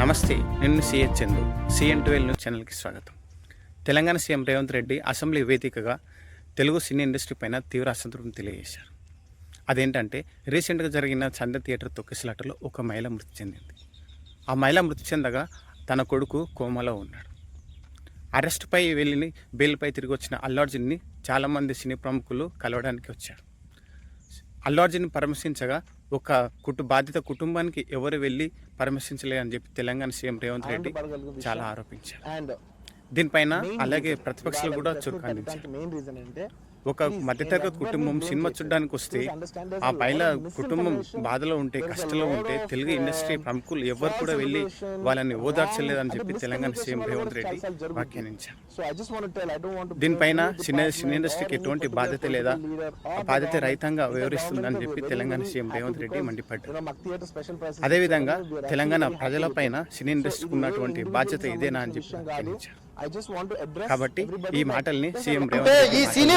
నమస్తే నేను Ch Chandu CN twelve news ఛానల్కి స్వాగతం. తెలంగాణ సీఎం రేవంత్ రెడ్డి అసెంబ్లీ వేదికగా తెలుగు సినీ ఇండస్ట్రీ పైన తీవ్ర అసంతృప్తిని తెలియజేశారు. అదేంటంటే రీసెంట్గా జరిగిన చంద థియేటర్ తొక్కిసలాటలో ఒక మహిళ మృతి చెందింది. ఆ మహిళ మృతి చెందగా తన కొడుకు కోమలో ఉన్నాడు. అరెస్ట్పై వెళ్ళి బెయిల్పై తిరిగి వచ్చిన అల్లార్జున్ని చాలామంది సినీ ప్రముఖులు కలవడానికి వచ్చారు. అల్లార్జున్ని పరామర్శించగా ఒక కుటు బాధిత కుటుంబానికి ఎవరు వెళ్ళి పరామర్శించలేదని చెప్పి తెలంగాణ సీఎం రేవంత్ రెడ్డి చాలా ఆరోపించారు. దీనిపైన అలాగే ప్రతిపక్షాలు కూడా చురుకందించారు మెయిన్ రీజన్ అంటే ఒక మధ్యతరగతి కుటుంబం సినిమా చూడడానికి వస్తే ఆ పైల కుటుంబం బాధలో ఉంటే కష్టంలో ఉంటే తెలుగు ఇండస్ట్రీ ప్రముఖులు ఎవరు కూడా వెళ్ళి వాళ్ళని ఓదార్చలేదని చెప్పి తెలంగాణ సీఎం రేవంత్ రెడ్డి వ్యాఖ్యానించారు. So I just want tell I don't want దీనిపైన సినీ సినీ ఇండస్ట్రీకి ఎటువంటి బాధ్యత లేదా? ఆ బాధ్యత రహితంగా వ్యవహరిస్తుందని చెప్పి తెలంగాణ సీఎం రేవంత్ రెడ్డి మండిపడ్డారు. అదేవిధంగా తెలంగాణ ప్రజలపైన సినీ ఇండస్ట్రీకి ఉన్నటువంటి బాధ్యత ఇదేనా అని చెప్పి వ్యాఖ్యానించారు. I just want to address కాబట్టి ఈ మాటల్ని సీఎం రేవంత్ రెడ్డి ఈ సినీ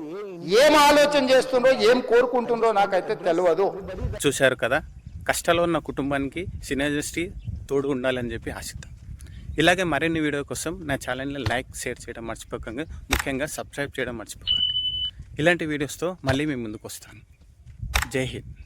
ఏం ఆలోచన చేస్తుండ్రో ఏం కోరుకుంటుండ్రో నాకైతే తెలియదు చూశారు కదా కష్టాలు ఉన్న కుటుంబానికి సినీ తోడు ఉండాలని చెప్పి ఆశిద్దాం. ఇలాగే మరిన్ని వీడియో కోసం నా ఛానల్ని లైక్ షేర్ చేయడం మర్చిపోకండి. ముఖ్యంగా సబ్స్క్రైబ్ చేయడం మర్చిపోకండి. ఇలాంటి వీడియోస్తో మళ్ళీ మీ ముందుకు వస్తాను. జై హింద్.